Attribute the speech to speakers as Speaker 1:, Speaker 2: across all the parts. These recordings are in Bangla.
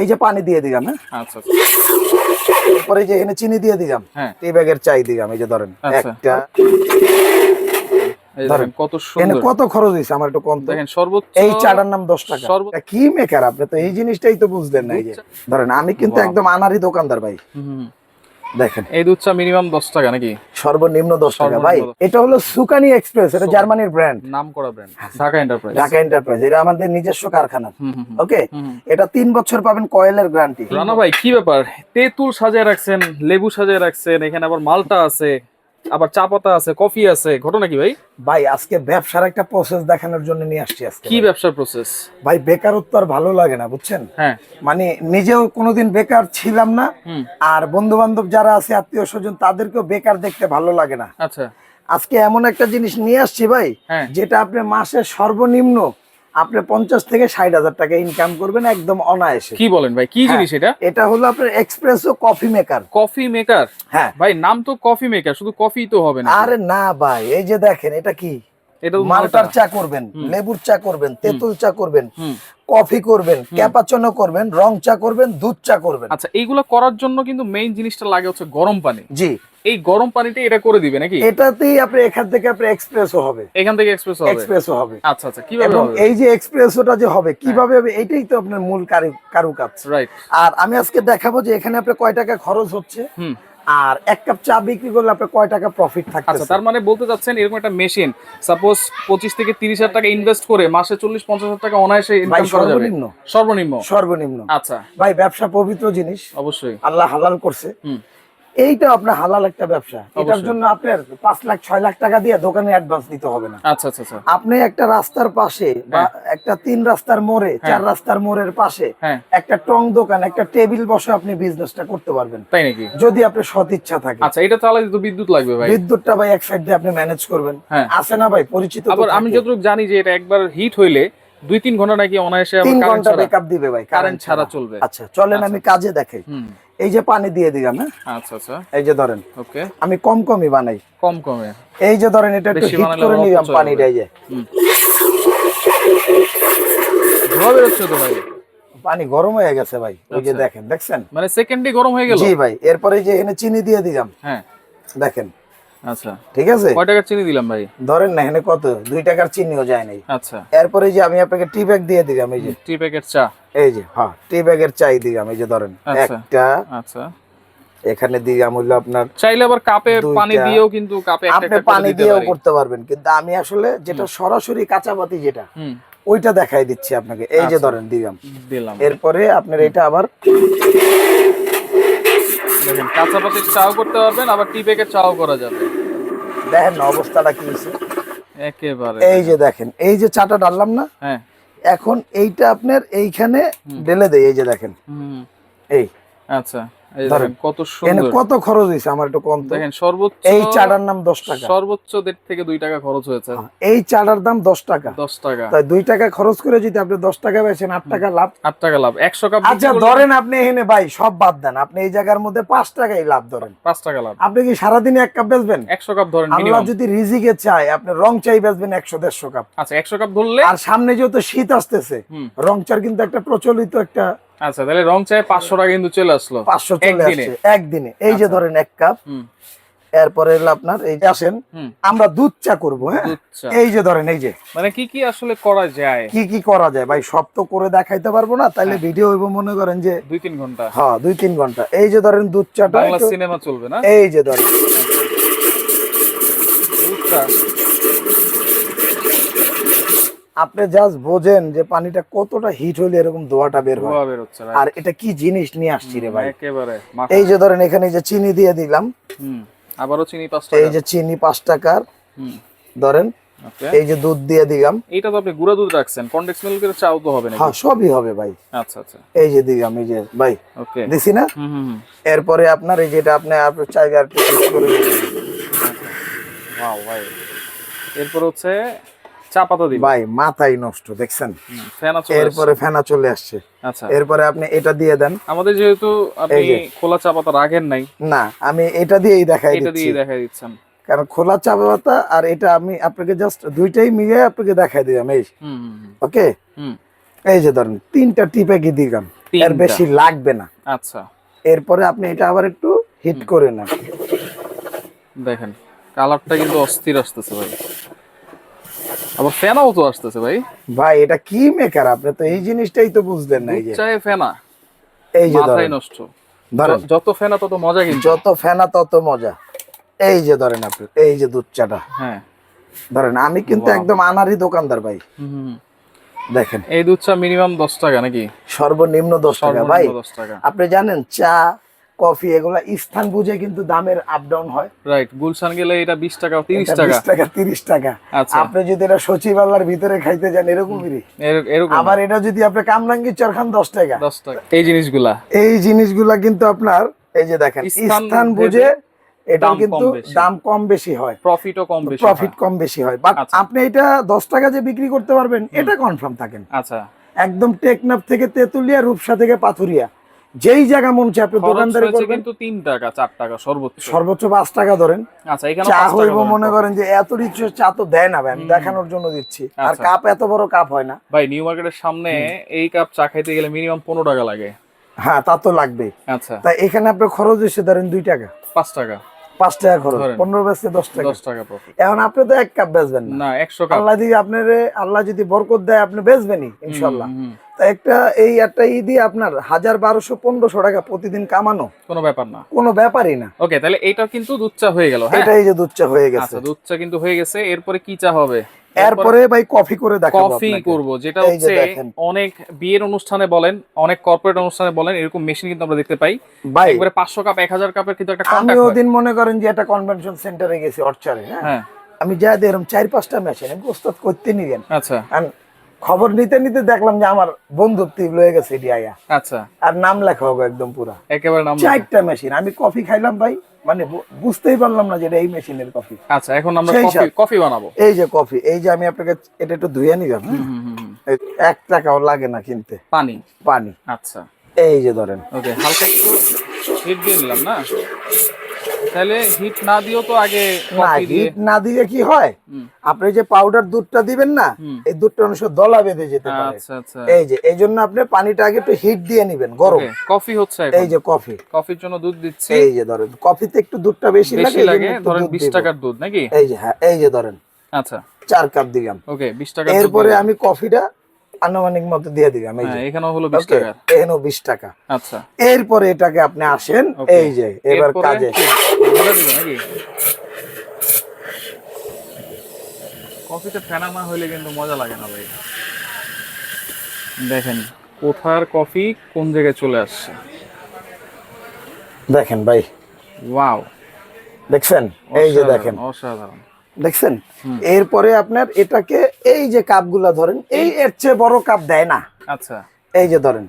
Speaker 1: এই যে পানি দিয়ে দিলাম হ্যাঁ?
Speaker 2: আচ্ছা আচ্ছা।
Speaker 1: পরে যে এনে চিনি দিয়ে দিলাম এই ব্যাগের চাই দিলাম এই যে ধরেন
Speaker 2: আচ্ছা।
Speaker 1: একটা।
Speaker 2: কত
Speaker 1: কত খরচ হয়েছে আমার একটু কম
Speaker 2: দেখেন সর্বোচ্চ
Speaker 1: এই চাটার নাম দশ টাকা। কি মেকার আপনি তো এই জিনিসটাই তো বুঝলেন না এই যে। ধরেন আমি কিন্তু একদম আনারি দোকানদার ভাই। দেখেন।
Speaker 2: এই দুধটা মিনিমাম দশ টাকা নাকি?
Speaker 1: সর্বনিম্ন দশ টাকা। ভাই এটা হলো সুকানি এক্সপ্রেস এটা জার্মানির ব্র্যান্ড
Speaker 2: নাম করা brand Dhaka enterprise
Speaker 1: Dhaka enterprise এটা আমাদের নিজস্ব কারখানা। ওকে। এটা তিন বছর পাবেন কয়েলের গ্যারান্টি
Speaker 2: রানা ভাই কি ব্যাপার? তেঁতুল সাজায় রাখছেন লেবু সাজায় রাখছেন এখানে আবার মালটা আছে। আবার চা পাতা আছে কফি আছে ঘটনা কি ভাই?
Speaker 1: ভাই আজকে ব্যবসার একটা প্রসেস দেখানোর জন্য নিয়ে আসছি আজকে
Speaker 2: কি ব্যবসার প্রসেস
Speaker 1: ভাই বেকারত্ব আর ভালো লাগে না বুঝছেন?
Speaker 2: হ্যাঁ।
Speaker 1: মানে নিজেও কোনোদিন বেকার ছিলাম না আর বন্ধু বান্ধব যারা আছে আত্মীয় স্বজন তাদেরকেও বেকার দেখতে ভালো লাগে না।
Speaker 2: আচ্ছা।
Speaker 1: আজকে এমন একটা জিনিস নিয়ে আসছি ভাই
Speaker 2: হ্যাঁ।
Speaker 1: যেটা আপনি মাসে সর্বনিম্ন আপনি পঞ্চাশ থেকে ষাট হাজার টাকা ইনকাম করবেন একদম অনায়াসে।
Speaker 2: কি বলেন ভাই? কি জিনিস এটা?
Speaker 1: এটা হলো আপনার espresso coffee maker
Speaker 2: coffee maker
Speaker 1: হ্যাঁ।
Speaker 2: ভাই নাম তো কফি মেকার শুধু কফি তো হবে না।
Speaker 1: আরে না ভাই এই যে দেখেন এটা কি?
Speaker 2: এটা
Speaker 1: মালটার চা করবেন লেবুর চা করবেন তেঁতুল চা করবেন। কফি করবেন ক্যাপাচনো করবেন রং চা করবেন দুধ চা করবেন।
Speaker 2: আচ্ছা এইগুলো করার জন্য কিন্তু মেইন জিনিসটা লাগে হচ্ছে গরম পানি।
Speaker 1: জি।
Speaker 2: এই গরম পানিতে এটা করে দিবে নাকি?
Speaker 1: এটাতেই আপনি এখান থেকে আপনি এক্সপ্রেসও হবে।
Speaker 2: এখান থেকে এক্সপ্রেস হবে?
Speaker 1: এক্সপ্রেসও হবে।
Speaker 2: আচ্ছা আচ্ছা কীভাবে
Speaker 1: এবং
Speaker 2: হবে?
Speaker 1: এই যে এক্সপ্রেসোটা যে হবে কীভাবে হবে এটাই তো আপনার মূল কারু কারুকাজ।
Speaker 2: রাইট
Speaker 1: আর আমি আজকে দেখাবো যে এখানে আপনার কয় টাকা খরচ হচ্ছে।
Speaker 2: হুম।
Speaker 1: আর এক কাপ চা বিক্রি করলে আপনার কয় টাকা প্রফিট
Speaker 2: আচ্ছা
Speaker 1: থাকছে
Speaker 2: তার মানে বলতে চাচ্ছেন এরকম একটা মেশিন সাপোজ পঁচিশ থেকে তিরিশ হাজার টাকা ইনভেস্ট করে মাসে চল্লিশ পঞ্চাশ হাজার টাকা অনায়াসে ইনকাম করা যাবে।
Speaker 1: সর্বনিম্ন।
Speaker 2: সর্বনিম্ন?
Speaker 1: সর্বনিম্ন।
Speaker 2: আচ্ছা।
Speaker 1: ভাই ব্যবসা পবিত্র জিনিস।
Speaker 2: অবশ্যই।
Speaker 1: আল্লাহ হালাল করছে। এইটা আপনার হালাল একটা ব্যবসা। এটার জন্য আপনার পাঁচ লাখ ছয় লাখ টাকা দিয়ে দোকানে অ্যাডভান্স দিতে হবে না।
Speaker 2: আচ্ছা আচ্ছা আচ্ছা।
Speaker 1: আপনি একটা রাস্তার পাশে বা একটা তিন রাস্তার মোড়ে চার রাস্তার মোড়ের পাশে
Speaker 2: হ্যাঁ।
Speaker 1: একটা টং দোকান একটা টেবিল বসে আপনি বিজনেসটা করতে পারবেন।
Speaker 2: তাই নাকি?
Speaker 1: যদি আপনার সৎ ইচ্ছা থাকে।
Speaker 2: আচ্ছা এটা চালাতে তো বিদ্যুৎ লাগবে ভাই।
Speaker 1: বিদ্যুৎটা ভাই এক সাইড দিয়ে আপনি ম্যানেজ করবেন।
Speaker 2: হ্যাঁ।
Speaker 1: আছে না ভাই? পরিচিত
Speaker 2: আবার আমি। যতটুকু জানি যে এটা একবার হিট হইলে দুই তিন ঘণ্টা নাকি অনায়াসে আবার কারেন্ট ছাড়া
Speaker 1: দিবে ভাই
Speaker 2: কারেন্ট ছাড়া চলবে।
Speaker 1: আচ্ছা চলেন আমি কাজে দেখাই এই যে পানি দিয়ে দিলাম হ্যাঁ?
Speaker 2: আচ্ছা আচ্ছা।
Speaker 1: এই যে ধরেন
Speaker 2: ওকে।
Speaker 1: আমি কম কমই বানাই।
Speaker 2: কম কমে।
Speaker 1: এই যে ধরেন এটা একটু হিট করে নিলাম
Speaker 2: পানি
Speaker 1: পানিটা এই যে।
Speaker 2: ধোয়া বেরোচ্ছে তো ভাই?
Speaker 1: পানি গরম হয়ে গেছে ভাই ওই যে
Speaker 2: আচ্ছা।
Speaker 1: দেখেন দেখছেন?
Speaker 2: মানে সেকেন্ডে গরম হয়ে গেল?
Speaker 1: জি ভাই এরপরে এই যে এখানে চিনি দিয়ে দিলাম।
Speaker 2: হ্যাঁ।
Speaker 1: দেখেন
Speaker 2: আচ্ছা।
Speaker 1: ঠিক আছে?
Speaker 2: কয় টাকার চিনি দিলাম ভাই?
Speaker 1: ধরেন না এখানে কত? দুই টাকার চিনিও যায় নাই।
Speaker 2: আচ্ছা।
Speaker 1: এরপরে যে আমি আপনাকে টি ব্যাগ দিয়ে দিলাম এই যে।
Speaker 2: টি প্যাকেট চা।
Speaker 1: এই যে হ্যাঁ টি ব্যাগের চাই দিলাম এই যে ধরেন।
Speaker 2: আচ্ছা।
Speaker 1: একটা
Speaker 2: আচ্ছা।
Speaker 1: এখানে দিলাম হইল আপনার
Speaker 2: চাইলে আবার কাপে পানি দিয়েও কিন্তু কাপে
Speaker 1: আপনি পানি দিয়েও করতে পারবেন কিন্তু আমি আসলে যেটা সরাসরি কাঁচাপাতি যেটা ওইটা দেখাই দিচ্ছি আপনাকে। এই যে। ধরেন দিলাম।
Speaker 2: দিলাম।
Speaker 1: এরপরে আপনার এটা আবার
Speaker 2: দেখেন কাঁচা পাতির চাও করতে পারবেন আবার টি চাও করা যাবে।
Speaker 1: দেখেন না অবস্থাটা কি হয়েছে।
Speaker 2: একেবারে
Speaker 1: এই যে দেখেন এই যে চাটা ডাললাম না
Speaker 2: হ্যাঁ।
Speaker 1: এখন এইটা আপনার এইখানে ঢেলে দেয় এই যে দেখেন। এই।
Speaker 2: আচ্ছা। কত সুন্দর।
Speaker 1: কত খরচ হয়েছে আমার একটু কম
Speaker 2: দেখেন সর্বোচ্চ
Speaker 1: এই চাটার নাম দশ টাকা।
Speaker 2: সর্বোচ্চ দেড় থেকে দুই টাকা খরচ হয়েছে।
Speaker 1: এই চাটার দাম দশ টাকা।
Speaker 2: দশ টাকা।
Speaker 1: তাই দুই টাকা খরচ করে যদি আপনি দশ টাকা বেছেন আট টাকা লাভ।
Speaker 2: আট টাকা লাভ। একশো কাপ
Speaker 1: আচ্ছা ধরেন আপনি এখানে ভাই সব বাদ দেন। আপনি এই জায়গার মধ্যে পাঁচ টাকাই লাভ ধরেন।
Speaker 2: পাঁচ টাকা লাভ।
Speaker 1: আপনি কি সারাদিনে এক কাপ বেচবেন?
Speaker 2: একশো কাপ ধরেন
Speaker 1: আল্লাহ যদি রিজিকে চায় আপনি রং চাই বেচবেন একশো দেড়শো কাপ।
Speaker 2: আচ্ছা একশো কাপ ধরলে
Speaker 1: আর সামনে যেহেতু শীত আসতেছে রং চার কিন্তু একটা প্রচলিত একটা
Speaker 2: আচ্ছা তাহলে রং চায় পাঁচশো টাকা কিন্তু চলে আসলো।
Speaker 1: পাঁচশো চলে আসছে একদিনে। এই যে ধরেন এক কাপ এরপরে আপনার এই যে আসেন আমরা দুধ চা করব হ্যাঁ? এই যে ধরেন এই যে।
Speaker 2: মানে কি কি আসলে করা যায়?
Speaker 1: কি কি করা যায়? ভাই সব তো করে দেখাইতে পারব না তাইলে
Speaker 2: হ্যাঁ।
Speaker 1: ভিডিও হইব মনে করেন যে
Speaker 2: দুই তিন ঘণ্টা।
Speaker 1: হ্যাঁ দুই তিন ঘণ্টা। এই যে ধরেন দুধ চাটা
Speaker 2: সিনেমা চলবে না?
Speaker 1: এই যে ধরেন।
Speaker 2: দুধ চা।
Speaker 1: আপনি জাস্ট বোঝেন যে পানিটা কতটা হিট হইলে এরকম দোয়াটা বের হয়? আর এটা কি জিনিস নিয়ে আসছি রে ভাই?
Speaker 2: একেবারে
Speaker 1: এই যে ধরেন এখানে যে চিনি দিয়ে দিলাম।
Speaker 2: হুম আবারও চিনি পাঁচ
Speaker 1: এই যে চিনি পাঁচ টাকার।
Speaker 2: হুম।
Speaker 1: ধরেন এই যে দুধ দিয়ে দিলাম।
Speaker 2: এইটা তো আপনি গুঁড়া দুধ রাখছেন কন্ডেক্স মিল্কের চাও তো হবে না
Speaker 1: হ্যাঁ সবই হবে ভাই।
Speaker 2: আচ্ছা আচ্ছা।
Speaker 1: এই যে দিলাম এই যে ভাই
Speaker 2: ওকে।
Speaker 1: দিছি না?
Speaker 2: হুম
Speaker 1: এরপরে আপনার এই যেটা আপনি আপনার চাইবে আর করে দিবেন।
Speaker 2: ওয়াও ভাই। এরপর হচ্ছে চা পাতা দিবেন?
Speaker 1: ভাই মাথাই নষ্ট দেখছেন?
Speaker 2: ফেনা চলে
Speaker 1: এরপরে ফেনা চলে আসছে।
Speaker 2: আচ্ছা।
Speaker 1: এরপরে আপনি এটা দিয়ে দেন।
Speaker 2: আমাদের যেহেতু আপনি খোলা চা পাতা রাখেন নাই
Speaker 1: না আমি এটা দিয়েই দেখাই
Speaker 2: এটা দিয়ে দেখাই দিচ্ছেন।
Speaker 1: কারণ খোলা চা পাতা আর এটা আমি আপনাকে জাস্ট দুইটাই মিলিয়ে আপনাকে দেখাই দিলাম এই ওকে? এই যে ধরেন তিনটা টিপে কি দিলাম এর বেশি লাগবে না।
Speaker 2: আচ্ছা।
Speaker 1: এরপরে আপনি এটা আবার একটু হিট করে নেন।
Speaker 2: দেখেন কালারটা কিন্তু অস্থির আসতেছে ভাই। আবার ফেনাও তো আসতেছে ভাই।
Speaker 1: ভাই এটা কি মেকার আপনি তো এই জিনিসটাই তো বুঝলেন না এই যে।
Speaker 2: চায় ফেনা।
Speaker 1: এই যে
Speaker 2: মাথায় নষ্ট। যত ফেনা তত মজা কিন্তু।
Speaker 1: যত ফেনা তত মজা। এই যে ধরেন আপনি এই যে দুধ চাটা
Speaker 2: হ্যাঁ।
Speaker 1: ধরেন আমি কিন্তু একদম আনারি দোকানদার ভাই। দেখেন।
Speaker 2: এই দুধ চা মিনিমাম দশ টাকা নাকি?
Speaker 1: সর্বনিম্ন দশ টাকা। ভাই
Speaker 2: দশ টাকা।
Speaker 1: আপনি জানেন চা কফি এগুলা স্থান বুঝে কিন্তু দামের আপ ডাউন হয়।
Speaker 2: রাইট গুলশান গেলে এটা বিশ টাকা তিরিশ
Speaker 1: এটা
Speaker 2: টাকা।
Speaker 1: 20 টাকা তিরিশ টাকা।
Speaker 2: আচ্ছা।
Speaker 1: আপনি যদি এটা সচিবালয়ের ভিতরে খাইতে যান এরকমই
Speaker 2: এর- এরকম
Speaker 1: আবার এটা যদি আপনি কামরাঙ্গি চর খান দশ টাকা।
Speaker 2: দশ টাকা। এই জিনিসগুলা?
Speaker 1: এই জিনিসগুলা কিন্তু আপনার এই যে দেখেন
Speaker 2: স্থান
Speaker 1: বুঝে এটা কিন্তু দাম কম বেশি হয়।
Speaker 2: প্রফিটও কম বেশি
Speaker 1: প্রফিট কম বেশি হয়। বাট
Speaker 2: আচ্ছা।
Speaker 1: আপনি এটা দশ টাকা যে বিক্রি করতে পারবেন এটা কনফার্ম থাকেন।
Speaker 2: আচ্ছা।
Speaker 1: একদম টেকনাফ থেকে তেতুলিয়া রূপসা থেকে পাথুরিয়া। যেই জায়গা মন চাই আপনি দোকানদারি করবেন।
Speaker 2: কিন্তু তিন টাকা চার টাকা সর্বোচ্চ।
Speaker 1: সর্বোচ্চ পাঁচ টাকা ধরেন।
Speaker 2: আচ্ছা এখানে
Speaker 1: চা হইব মনে করেন যে এত রিচ চা তো দেয় না ভাই আমি দেখানোর জন্য দিচ্ছি। আর
Speaker 2: আচ্ছা।
Speaker 1: কাপ এত বড় কাপ হয় না।
Speaker 2: ভাই নিউ মার্কেটের সামনে এই কাপ চা খাইতে গেলে মিনিমাম পনেরো টাকা লাগে।
Speaker 1: হ্যাঁ তা তো লাগবে
Speaker 2: আচ্ছা।
Speaker 1: তাই এখানে আপনার খরচ এসে ধরেন দুই টাকা।
Speaker 2: পাঁচ টাকা।
Speaker 1: পাঁচ টাকা খরচ পনেরো বেচতে দশ টাকা।
Speaker 2: দশ টাকা
Speaker 1: এখন আপনি তো এক কাপ বেচবেন না।
Speaker 2: একশো কাপ।
Speaker 1: আল্লাহ যদি আপনার আল্লাহ যদি বরকত দেয় আপনি বেচবেনই ইনশাল্লাহ একটা এই একটা ই দিয়ে আপনার হাজার বারোশো পনেরোশো টাকা প্রতিদিন কামানো।
Speaker 2: কোনো ব্যাপার না।
Speaker 1: কোনো ব্যাপারই না।
Speaker 2: ওকে তাহলে এটা কিন্তু দুধ চা হয়ে গেল এটা
Speaker 1: এটাই যে দুধ চা হয়ে গেছে।
Speaker 2: আচ্ছা দুধ চা কিন্তু হয়ে গেছে। এরপরে কি চা হবে?
Speaker 1: এরপরে ভাই কফি করে দেখাবো
Speaker 2: কফি। করব যেটা হচ্ছে। অনেক বিয়ের অনুষ্ঠানে বলেন অনেক কর্পোরেট অনুষ্ঠানে বলেন এরকম মেশিন কিন্তু আমরা দেখতে পাই।
Speaker 1: ভাই
Speaker 2: একবারে পাঁচশো কাপ এক হাজার কাপের কিন্তু একটা
Speaker 1: কন্টাক্ট
Speaker 2: আমি
Speaker 1: ওদিন মনে করেন যে একটা কনভেনশন সেন্টারে গেছি অর্চারে হ্যাঁ?
Speaker 2: হ্যাঁ।
Speaker 1: আমি যা দেখলাম চার পাঁচটা মেশিন আমি ওস্তাদ করতে নিবেন।
Speaker 2: আচ্ছা।
Speaker 1: খবর নিতে নিতে দেখলাম যে আমার বন্ধু তীব লয়ে গেছে এটি আয়া।
Speaker 2: আচ্ছা।
Speaker 1: আর নাম লেখা হবে একদম পুরা।
Speaker 2: একেবারে নাম
Speaker 1: চারটা মেশিন আমি কফি খাইলাম ভাই মানে বুঝতেই পারলাম না যে এটা এই মেশিনের কফি।
Speaker 2: আচ্ছা এখন আমরা কফি কফি বানাবো।
Speaker 1: এই যে কফি এই যে আমি আপনাকে এটা একটু ধুয়ে নিলাম হ্যাঁ?
Speaker 2: হুম, হুম, হুম।
Speaker 1: এক টাকাও লাগে না কিনতে।
Speaker 2: পানি?
Speaker 1: পানি।
Speaker 2: আচ্ছা।
Speaker 1: এই যে ধরেন।
Speaker 2: ওকে হালকা একটু হিট দিয়ে নিলাম না? তাহলে হিট না দিও তো আগে
Speaker 1: না হিট না দিলে কি হয়? আপনি যে পাউডার দুধটা দিবেন না এই দুধটা অনেক দলা বেঁধে যেতে পারে।
Speaker 2: আচ্ছা আচ্ছা।
Speaker 1: এই যে এই জন্য আপনি পানিটা আগে একটু হিট দিয়ে নিবেন গরম।
Speaker 2: কফি হচ্ছে
Speaker 1: এই যে কফি
Speaker 2: কফির জন্য দুধ দিচ্ছি।
Speaker 1: এই যে ধরেন কফিতে একটু দুধটা বেশি লাগে
Speaker 2: ধরেন
Speaker 1: দুধ
Speaker 2: বিশ
Speaker 1: দিব।
Speaker 2: টাকার দুধ নাকি?
Speaker 1: এই যে হ্যাঁ এই যে ধরেন
Speaker 2: আচ্ছা।
Speaker 1: চার কাপ দিলাম।
Speaker 2: ওকে বিশ টাকা
Speaker 1: এরপরে আমি কফিটা আনুমানিক মতো দিয়ে দিলাম এই যে।
Speaker 2: হ্যাঁ এখানেও হলো বিশ
Speaker 1: টাকা।
Speaker 2: টাকার
Speaker 1: এখানেও বিশ টাকা।
Speaker 2: আচ্ছা।
Speaker 1: এরপরে এটাকে আপনি আসেন এই যে এবার কাজে।
Speaker 2: কফিতে ফেনা না হইলে কিন্তু মজা লাগে না ভাই। দেখেন কোথার কফি কোন জায়গায় চলে আসছে?
Speaker 1: দেখেন ভাই।
Speaker 2: ওয়াও
Speaker 1: দেখছেন? এই যে দেখেন।
Speaker 2: অসাধারণ।
Speaker 1: দেখছেন? এরপরে আপনার এটাকে এই যে কাপগুলা ধরেন এই এর চেয়ে বড় কাপ দেয় না।
Speaker 2: আচ্ছা।
Speaker 1: এই যে ধরেন।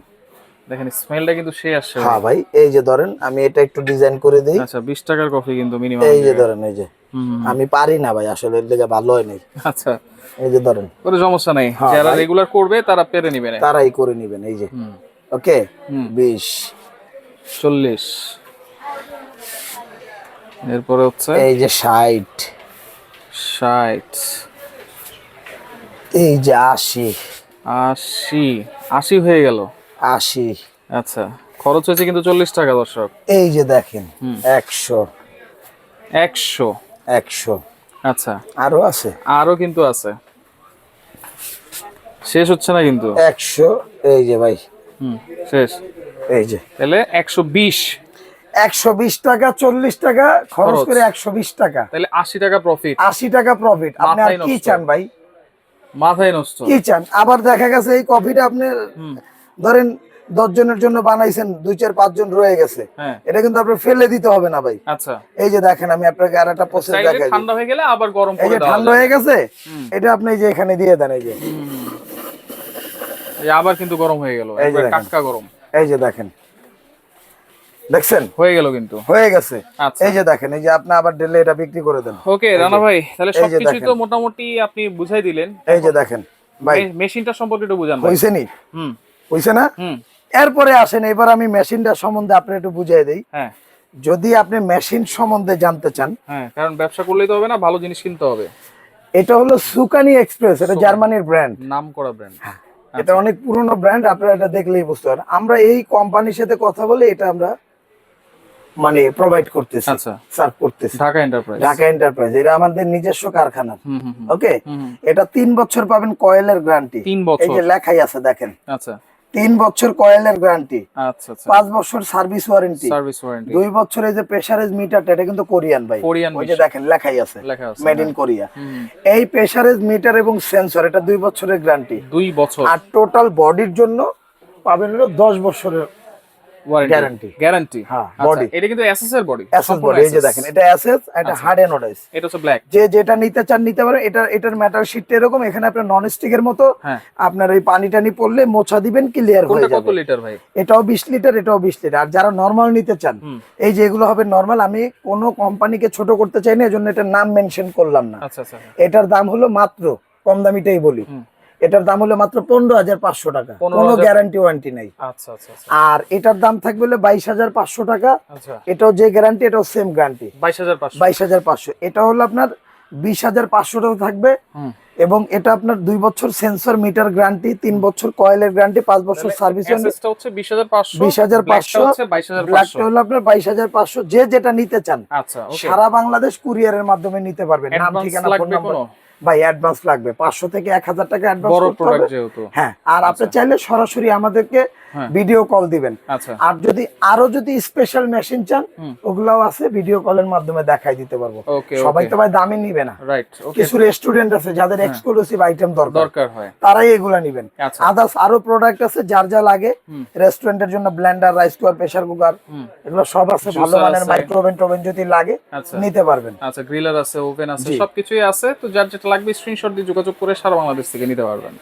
Speaker 2: দেখেন স্মেলটা কিন্তু সে আসছে। ভাই।
Speaker 1: হ্যাঁ ভাই এই যে ধরেন আমি এটা একটু ডিজাইন করে দিই।
Speaker 2: আচ্ছা টাকার কফি কিন্তু মিনিমাম
Speaker 1: এই যে ধরেন এই যে। আমি পারি না ভাই আসলে এর লেগে ভালো হয় নাই।
Speaker 2: আচ্ছা।
Speaker 1: এই যে ধরেন।
Speaker 2: কোনো সমস্যা নেই।
Speaker 1: হ্যাঁ,
Speaker 2: যারা রেগুলার করবে তারা পেরে নিবে
Speaker 1: তারাই করে নিবেন এই যে। ওকে?
Speaker 2: হুম।
Speaker 1: বিশ।
Speaker 2: চল্লিশ। এরপরে হচ্ছে?
Speaker 1: এই যে ষাট।
Speaker 2: ষাট
Speaker 1: এই যে আশি।
Speaker 2: আশি। আশি হয়ে গেল?
Speaker 1: আশি।
Speaker 2: আচ্ছা খরচ হয়েছে কিন্তু চল্লিশ টাকা দর্শক।
Speaker 1: এই যে দেখেন। একশো।
Speaker 2: একশো?
Speaker 1: একশো।
Speaker 2: আচ্ছা।
Speaker 1: আরও আছে?
Speaker 2: আরও কিন্তু আছে। শেষ হচ্ছে না কিন্তু?
Speaker 1: একশো এই যে ভাই।
Speaker 2: হুম শেষ।
Speaker 1: এই যে।
Speaker 2: তাহলে একশো বিশ।
Speaker 1: একশো বিশ টাকা চল্লিশ টাকা খরচ
Speaker 2: খরচ।
Speaker 1: করে একশো বিশ টাকা।
Speaker 2: তাহলে আশি টাকা প্রফিট
Speaker 1: আশি টাকা প্রফিট আপনি আর কি চান ভাই?
Speaker 2: মাথায় নষ্ট।
Speaker 1: কি চান? আবার দেখা গেছে এই কফিটা আপনি ধরেন দশ জনের জন্য বানাইছেন দুই চার পাঁচ জন রয়ে গেছে।
Speaker 2: হ্যাঁ।
Speaker 1: এটা কিন্তু আপনার ফেলে দিতে হবে না ভাই।
Speaker 2: আচ্ছা।
Speaker 1: এই যে দেখেন আমি আপনাকে আর একটা প্রসেস দেখাই
Speaker 2: ঠান্ডা হয়ে গেলে আবার গরম
Speaker 1: এই যে ঠান্ডা হয়ে গেছে এটা আপনি যে এখানে দিয়ে দেন এই যে।
Speaker 2: আবার কিন্তু গরম হয়ে গেল। গরম।
Speaker 1: এই যে দেখেন। দেখছেন?
Speaker 2: হয়ে গেল কিন্তু।
Speaker 1: হয়ে গেছে।
Speaker 2: আচ্ছা।
Speaker 1: এই যে দেখেন এই যে আপনি আবার ডেলে এটা বিক্রি করে দেন।
Speaker 2: ওকে রানা ভাই তাহলে সবকিছুই তো মোটামুটি আপনি বুঝাই দিলেন।
Speaker 1: এই যে দেখেন ভাই।
Speaker 2: মেশিনটা সম্পর্কে একটু বুঝান
Speaker 1: হইছে নি?
Speaker 2: হুম।
Speaker 1: হইছে না?
Speaker 2: হুম।
Speaker 1: এরপরে আসেন এবার আমি মেশিনটা সম্বন্ধে আপনার একটু বুঝিয়ে দিই।
Speaker 2: হ্যাঁ।
Speaker 1: যদি আপনি মেশিন সম্বন্ধে জানতে চান
Speaker 2: হ্যাঁ কারণ ব্যবসা করলেই তো হবে না ভালো জিনিস কিনতে হবে।
Speaker 1: এটা হলো সুকানি এক্সপ্রেস এটা জার্মানির ব্র্যান্ড।
Speaker 2: নাম করা ব্র্যান্ড।
Speaker 1: এটা অনেক পুরনো ব্র্যান্ড আপনারা এটা দেখলেই বুঝতে পারেন আমরা এই কোম্পানির সাথে কথা বলে এটা আমরা মানে প্রোভাইড করতেছি সার্ভ করতেছি।
Speaker 2: ঢাকা এন্টারপ্রাইজ
Speaker 1: ঢাকা এন্টারপ্রাইজ এটা আমাদের নিজস্ব কারখানা। ওকে। এটা তিন বছর পাবেন কয়েলের গ্যারান্টি
Speaker 2: তিন বছর এই
Speaker 1: যে লেখাই আছে দেখেন।
Speaker 2: আচ্ছা।
Speaker 1: তিন বছর কয়েলের গ্যারান্টি
Speaker 2: আচ্ছা আচ্ছা।
Speaker 1: পাঁচ বছর সার্ভিস ওয়ারেন্টি
Speaker 2: সার্ভিস ওয়ারেন্টি
Speaker 1: দুই বছরের যে প্রেসারেজ মিটারটা এটা কিন্তু কোরিয়ান ভাই।
Speaker 2: কোরিয়ান
Speaker 1: ওই যে দেখেন লেখাই আছে। মেড ইন কোরিয়া এই প্রেসারেজ মিটার এবং সেন্সর এটা দুই বছরের গ্যারান্টি
Speaker 2: দুই বছর।
Speaker 1: আর টোটাল বডির জন্য পাবেন হলো দশ বছরের
Speaker 2: ওয়ারেন্টি
Speaker 1: Guarantee।
Speaker 2: গ্যারান্টি
Speaker 1: হ্যাঁ,
Speaker 2: এটা কিন্তু এসএস এর বডি
Speaker 1: অ্যাসেস বডি এই যে দেখেন এটা অ্যাসেস এটা। হার্ড এনোডাইজ
Speaker 2: এটা হচ্ছে ব্ল্যাক
Speaker 1: যে যেটা নিতে চান নিতে পারেন এটা এটার ম্যাটার শিটটা এরকম এখানে আপনার নন স্টিকের মতো
Speaker 2: হ্যাঁ।
Speaker 1: আপনার পানি টানি পড়লে মোছা দিবেন ক্লিয়ার হয়ে
Speaker 2: কত
Speaker 1: যাবে।
Speaker 2: লিটার ভাই?
Speaker 1: এটাও বিশ লিটার এটাও বিশ লিটার আর যারা নর্মাল নিতে চান এই যে এগুলো হবে নর্মাল আমি কোনো কোম্পানিকে ছোট করতে চাই না এজন্য এটার নাম মেনশন করলাম না।
Speaker 2: আচ্ছা আচ্ছা।
Speaker 1: এটার দাম হলো মাত্র কম দামিটাই বলি। এটার দাম হলো মাত্র পনেরো হাজার পাঁচশো টাকা।
Speaker 2: 15,000
Speaker 1: কোনো গ্যারান্টি ওয়ারেন্টি নাই।
Speaker 2: আচ্ছা আচ্ছা আচ্ছা।
Speaker 1: আর এটার দাম থাকবে হলো বাইশ হাজার পাঁচশো টাকা। এটাও যে গ্যারান্টি এটাও সেম গ্যারান্টি
Speaker 2: বাইশ হাজার পাঁচশো।
Speaker 1: এটা হলো আপনার বিশ হাজার পাঁচশো টাকা থাকবে এবং এটা আপনার দুই বছর সেন্সর মিটার গ্যারান্টি তিন বছর কয়েলের গ্যারান্টি পাঁচ বছর সার্ভিস
Speaker 2: বিশ হাজার পাঁচশো
Speaker 1: 20,500
Speaker 2: হচ্ছে বাইশ
Speaker 1: ব্ল্যাকটা হলো আপনার বাইশ হাজার পাঁচশো। যে যেটা নিতে চান সারা বাংলাদেশ কুরিয়ারের মাধ্যমে নিতে পারবেন। নাম ঠিকানা ফোন নাম্বার ভাই অ্যাডভান্স লাগবে। পাঁচশো থেকে এক হাজার টাকা অ্যাডভান্স করতে হবে। হ্যাঁ আর আপনি চাইলে সরাসরি আমাদেরকে। ভিডিও কল দিবেন।
Speaker 2: আচ্ছা।
Speaker 1: আর যদি আরও যদি স্পেশাল মেশিন চান ওগুলাও আছে ভিডিও কলের মাধ্যমে দেখাই দিতে পারব। সবাই তো ভাই দামে নিবে না। কিছু রেস্টুরেন্ট আছে যাদের এক্সক্লুসিভ আইটেম দরকার।
Speaker 2: হয়।
Speaker 1: তারাই এগুলা নিবেন।
Speaker 2: আচ্ছা।
Speaker 1: আদার্স আরও প্রোডাক্ট আছে যার যা লাগে। রেস্টুরেন্টের জন্য blender rice cooker pressure cooker এগুলো সব আছে ভালো মানের। মাইক্রোওভেন টোভেন যদি লাগে
Speaker 2: আচ্ছা।
Speaker 1: নিতে পারবেন।
Speaker 2: আচ্ছা গ্রিলার আছে ওভেন আছে সবকিছুই আছে। তো যার যেটা লাগবে স্ক্রিনশট দিয়ে যোগাযোগ করে সারা বাংলাদেশ থেকে নিতে পারবেন।